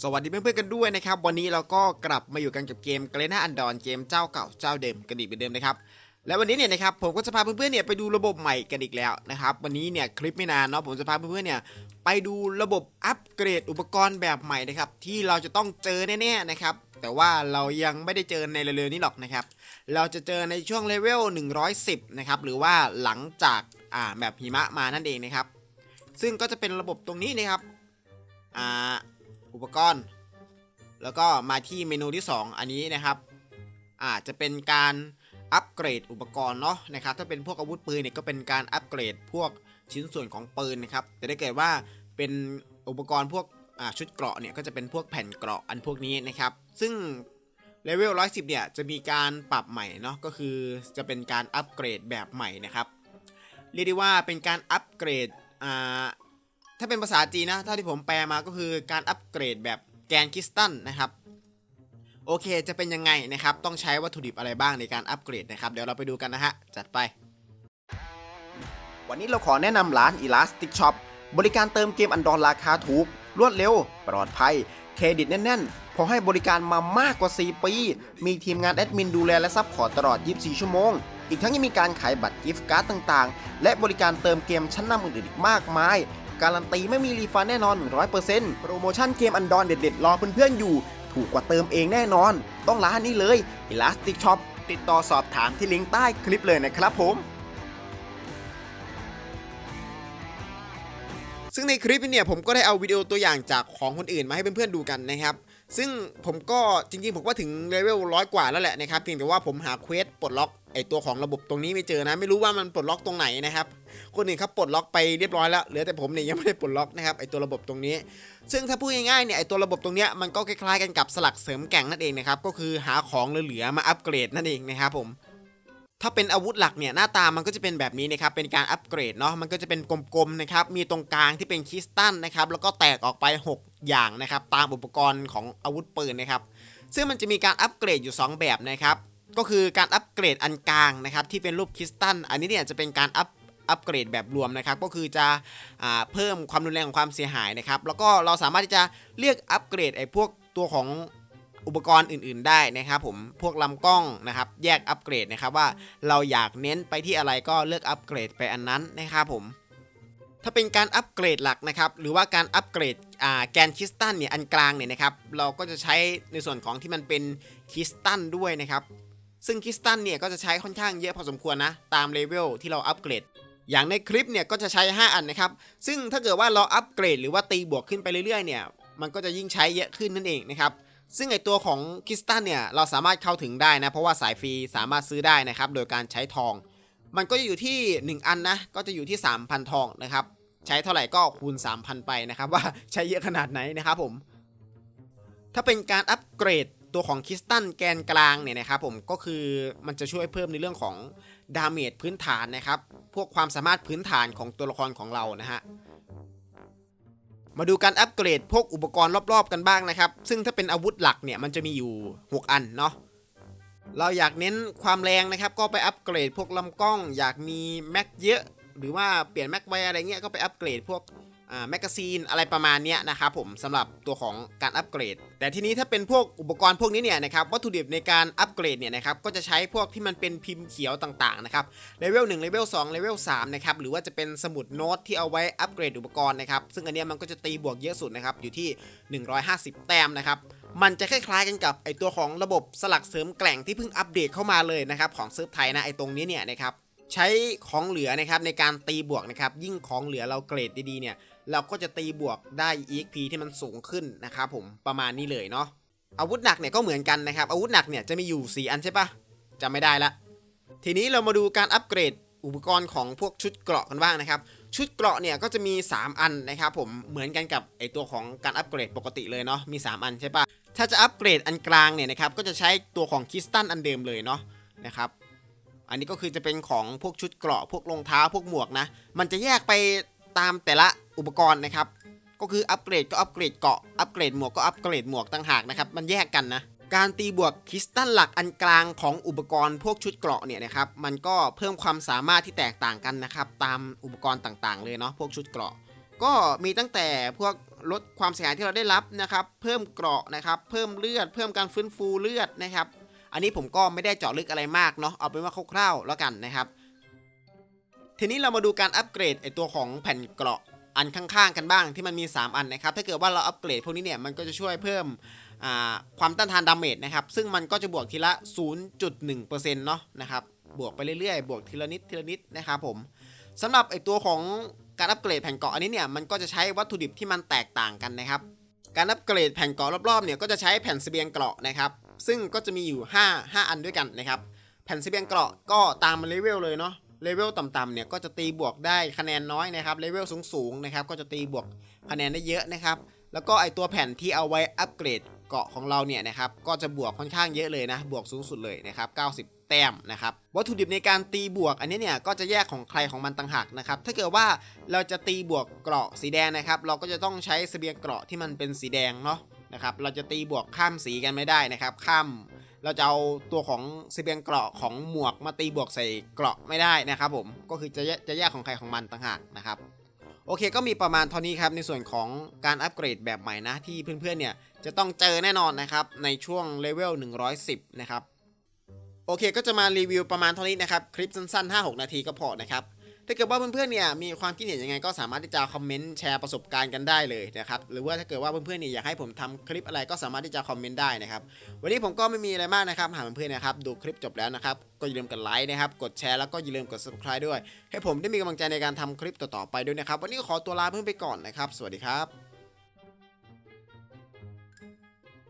สวัสดีเพื่อนๆกันด้วยนะครับ วันนี้เราก็กลับมาอยู่กันกับเกมเกรน่าอันดอนเกมเจ้าเก่าเจ้าเดิมกันอีกเหมือนเดิมนะครับและวันนี้เนี่ยนะครับผมก็จะพาเพื่อนๆเนี่ยไปดูระบบใหม่กันอีกแล้วนะครับวันนี้เนี่ยคลิปไม่นานเนาะผมจะพาเพื่อนๆเนี่ยไปดูระบบอัปเกรดอุปกรณ์แบบใหม่นะครับที่เราจะต้องเจอแน่ๆนะครับแต่ว่าเรายังไม่ได้เจอในเร็วๆนี้หรอกนะครับเราจะเจอในช่วงเลเวล110นะครับหรือว่าหลังจากอ่าแบบหิมะมานั่นเองนะครับซึ่งก็จะเป็นระบบตรงนี้นะครับอ่า อุปกรณ์ แล้วก็มาที่เมนูที่ 2 อันนี้นะครับอาจจะเป็นการอัปเกรดอุปกรณ์เนาะนะครับถ้าเป็นพวกอาวุธปืนเนี่ยก็เป็นการอัปเกรดพวกชิ้นส่วนของปืนนะครับแต่ถ้าเกิดว่าเป็นอุปกรณ์พวกอ่าชุดเกราะเนี่ยก็จะเป็นพวกแผ่นเกราะอันพวกนี้นะครับ ซึ่งเลเวล110 เนี่ยจะมีการปรับใหม่เนาะก็คือจะเป็นการอัปเกรดแบบใหม่นะครับ เรียกได้ว่าเป็นการอัปเกรดอ่า ถ้าเป็นภาษาจีนนะถ้าที่ผมแปลมาก็คือการอัปเกรดแบบแกนคริสตัลนะครับโอเคจะเป็นยังไงนะครับต้องใช้วัตถุดิบอะไรบ้างในการอัปเกรดนะครับเดี๋ยวเราไปดูกันนะฮะจัดไป วันนี้เราขอแนะนำร้าน Elastic Shop บริการเติมเกมอันดอนราคาถูก รวดเร็ว ปลอดภัย เครดิตแน่นๆ พอให้บริการมามากกว่า 4 ปี มีทีมงานแอดมินดูแลและซัพพอร์ตตลอด 24 ชั่วโมง อีกทั้งยังมีการขายบัตรกิฟต์การ์ดต่างๆ และบริการเติมเกมชั้นนำอื่นๆอีกมากมาย การันตีไม่มีรีฟันแน่นอน 100%โปรโมชั่นเกมอันดอนเด็ดๆ รอเพื่อนๆอยู่ ถูกกว่าเติมเองแน่นอน ต้องร้านนี้เลย Elastic Shop ติดต่อสอบถามที่ลิงก์ใต้คลิปเลยนะครับผมซึ่งในคลิปนี้เนี่ยผมก็ได้เอาวิดีโอตัวอย่างจากของคนอื่นมาให้เพื่อนๆดูกันนะครับ ซึ่งผมก็จริงๆ ผมก็ถึงเลเวลร้อยกว่าแล้วแหละนะครับเพียงแต่ว่าผมหาเควสปลดล็อก ไอตัวของระบบตรงนี้ไม่เจอนะ ไม่รู้ว่ามันปลดล็อกตรงไหนนะครับ คนอื่นเขาปลดล็อกไปเรียบร้อยแล้วเหลือแต่ผมเนี่ยยังไม่ได้ปลดล็อกนะครับไอตัวระบบตรงนี้ ซึ่งถ้าพูดง่ายๆเนี่ยไอตัวระบบตรงเนี้ยมันก็คล้ายๆกันกับสลักเสริมแก่งนั่นเองนะครับก็คือหาของเหลือๆมาอัปเกรดนั่นเองนะครับผมถ้าเป็นอาวุธหลักเนี่ยหน้าตามันก็จะเป็นแบบนี้นะครับเป็นการอัปเกรดเนาะมันก็จะเป็นกลมๆนะครับมีตรงกลางที่เป็นคริสตัลนะครับแล้วก็แตกออกไป 6 อย่างนะครับตามอุปกรณ์ของอาวุธปืนนะครับซึ่งมันจะมีการอัปเกรดอยู่ 2 แบบนะครับ ก็คือการอัปเกรดอันกลางนะครับที่เป็นรูปคริสตัลอันนี้เนี่ยจะเป็นการอัปอัปเกรดแบบรวมนะครับก็คือจะอเพิ่มความรุนแรงของความเสียหายนะครับแล้วก็เราสามารถที่จะเรียกอัปเกรดไอ้พวกตัวของอุปกรณ์อื่น ๆ ได้นะครับผมพวกลำกล้องนะครับแยกอัปเกรดนะครับว่าเราอยากเน้นไปที่อะไรก็เลือกอัปเกรดไปอันนั้นนะครับผมถ้าเป็นการอัปเกรดหลักนะครับหรือว่าการอัปเกรดแกนคริสตัลเนี่ยอันกลางเนี่ยนะครับเราก็จะใช้ในส่วนของที่มันเป็นคริสตัลด้วยนะครับ ซึ่งคริสตัลเนี่ยก็จะใช้ค่อนข้างเยอะพอสมควรนะ ตามเลเวลที่เราอัปเกรด อย่างในคลิปเนี่ยก็จะใช้ 5 อันนะครับ ซึ่งถ้าเกิดว่าเราอัปเกรดหรือว่าตีบวกขึ้นไปเรื่อยๆเนี่ยมันก็จะยิ่งใช้เยอะขึ้นนั่นเองนะครับซึ่งไอตัวของคริสตัลเนี่ยเราสามารถเข้าถึงได้นะ เพราะว่าสายฟรีสามารถซื้อได้นะครับโดยการใช้ทอง มันก็จะอยู่ที่ 1 อันนะก็จะอยู่ที่ 3,000 ทองนะครับใช้เท่าไหร่ก็คูณ 3,000 ไปนะครับว่าใช้เยอะขนาดไหนนะครับผมถ้าเป็นการอัปเกรด ตัวของคริสตัลแกนกลางเนี่ยนะครับผมก็คือมันจะช่วยเพิ่มในเรื่องของดาเมจพื้นฐานนะครับ พวกความสามารถพื้นฐานของตัวละครของเรานะฮะมาดูการอัปเกรดพวกอุปกรณ์รอบๆกันบ้างนะครับ ซึ่งถ้าเป็นอาวุธหลักเนี่ยมันจะมีอยู่ 6 อันเนาะเราอยากเน้นความแรงนะครับ ก็ไปอัปเกรดพวกลำกล้อง อยากมีแม็กเยอะ หรือว่าเปลี่ยนแม็กไวอะไรเงี้ยก็ไปอัปเกรดพวก แมกกาซีนอะไรประมาณนี้นะครับผมสำหรับตัวของการอัปเกรด แต่ทีนี้ถ้าเป็นพวกอุปกรณ์พวกนี้เนี่ยนะครับวัตถุดิบในการอัปเกรดเนี่ยนะครับก็จะใช้พวกที่มันเป็นพิมพ์เขียวต่างๆนะครับเลเวล1เลเวล2เลเวล3นะครับหรือว่าจะเป็นสมุดโน้ตที่เอาไว้อัปเกรดอุปกรณ์นะครับซึ่งอันนี้มันก็จะตีบวกเยอะสุดนะครับอยู่ที่ 150 แต้มนะครับมันจะคล้ายๆกันกับไอตัวของระบบสลักเสริมแกล่งที่เพิ่งอัปเดตเข้ามาเลยนะครับของเซิร์ฟไทยนะไอตรงนี้เนี่ยนะครับใช้ของเหลือนะครับในการตีบวกนะครับยิ่งของเหลือเราเกรดดีๆเนี่ย เราก็จะตีบวกได้ EXP ที่มันสูงขึ้นนะครับผมประมาณนี้เลยเนาะอาวุธหนักเนี่ยก็เหมือนกันนะครับ อาวุธหนักเนี่ยจะมีอยู่ 4 อันใช่ปะจำไม่ได้ละ ทีนี้เรามาดูการอัปเกรดอุปกรณ์ของพวกชุดเกราะกันบ้างนะครับ ชุดเกราะเนี่ยก็จะมี 3 อันนะครับผมเหมือนกันกับไอตัวของการอัปเกรดปกติเลยเนาะมี 3 อันใช่ปะถ้าจะอัปเกรดอันกลางเนี่ยนะครับก็จะใช้ตัวของคริสตัลอันเดิมเลยเนาะนะครับอันนี้ก็คือจะเป็นของพวกชุดเกราะพวกรองเท้าพวกหมวกนะ มันจะแยกไปตามแต่ละ อุปกรณ์นะครับ ก็คืออัปเกรดก็อัปเกรดเกาะอัปเกรดหมวกก็อัปเกรดหมวกต่างหากนะครับ มันแยกกันนะ การตีบวกคริสตัลหลักอันกลางของอุปกรณ์พวกชุดเกราะเนี่ยนะครับ มันก็เพิ่มความสามารถที่แตกต่างกันนะครับ ตามอุปกรณ์ต่างๆ เลยเนาะพวกชุดเกราะ ก็มีตั้งแต่พวกลดความเสียหายที่เราได้รับนะครับ เพิ่มเกราะนะครับ เพิ่มเลือด เพิ่มการฟื้นฟูเลือดนะครับ อันนี้ผมก็ไม่ได้เจาะลึกอะไรมากเนาะ เอาเป็นว่าคร่าวๆแล้วกันนะครับ ทีนี้เรามาดูการอัปเกรดไอตัวของแผ่นเกราะ อันข้างๆกันบ้างที่มันมี 3 อันนะครับ ถ้าเกิดว่าเราอัปเกรดพวกนี้เนี่ยมันก็จะช่วยเพิ่มความต้านทานดาเมจนะครับ ซึ่งมันก็จะบวกทีละ 0.1%เนาะนะครับ บวกไปเรื่อยๆ บวกทีละนิดทีละนิดนะครับผมสำหรับไอตัวของการอัปเกรดแผ่นเกาะอันนี้เนี่ยมันก็จะใช้วัตถุดิบที่มันแตกต่างกันนะครับ การอัปเกรดแผ่นเกาะรอบๆเนี่ยก็จะใช้แผ่นเสบียงเกราะนะครับ ซึ่งก็จะมีอยู่ 5 5 อันด้วยกันนะครับ แผ่นเสบียงเกราะก็ตามเลเวลเลยเนาะ เลเวลต่ำๆเนี่ยก็จะตีบวกได้คะแนนน้อยนะครับเลเวลสูงๆนะครับก็จะตีบวกคะแนนได้เยอะนะครับ แล้วก็ไอตัวแผ่นที่เอาไว้อัปเกรดเกาะของเราเนี่ยนะครับก็จะบวกค่อนข้างเยอะเลยนะบวกสูงสุดเลยนะครับ90 แต้มนะครับวัตถุดิบในการตีบวกอันนี้เนี่ยก็จะแยกของใครของมันต่างหากนะครับถ้าเกิดว่าเราจะตีบวกเกราะสีแดงนะครับ เราก็จะต้องใช้เสบียงเกราะที่มันเป็นสีแดงเนาะนะครับเราจะตีบวกข้ามสีกันไม่ได้นะครับ ข้าม เราจะเอาตัวของเสบียงเกราะของหมวกมาตีบวกใส่เกราะไม่ได้นะครับผมก็คือจะแยกจะแยกของใครของมันต่างหากนะครับโอเคก็มีประมาณเท่านี้ครับในส่วนของการอัปเกรดแบบใหม่นะที่เพื่อนๆเนี่ยจะต้องเจอแน่นอนนะครับในช่วงเลเวล110 นะครับ โอเคก็จะมารีวิวประมาณเท่านี้นะครับ คลิปสั้นๆ 5-6 นาทีก็พอนะครับ ถ้าเกิดว่าเพื่อนๆเนี่ยมีความคิดเห็นยังไงก็สามารถที่จะคอมเมนต์แชร์ประสบการณ์กันได้เลยนะครับหรือว่าถ้าเกิดว่าเพื่อนๆเนี่ยอยากให้ผมทำคลิปอะไรก็สามารถที่จะคอมเมนต์ได้นะครับวันนี้ผมก็ไม่มีอะไรมากนะครับหากเพื่อนๆนะครับดูคลิปจบแล้วนะครับก็อย่าลืมกดไลค์นะครับกดแชร์แล้วก็อย่าลืมกด subscribe ด้วย ให้ผมได้มีกำลังใจในการทำคลิปต่อๆไปด้วยนะครับวันนี้ขอตัวลาเพื่อนไปก่อนนะครับ สวัสดีครับ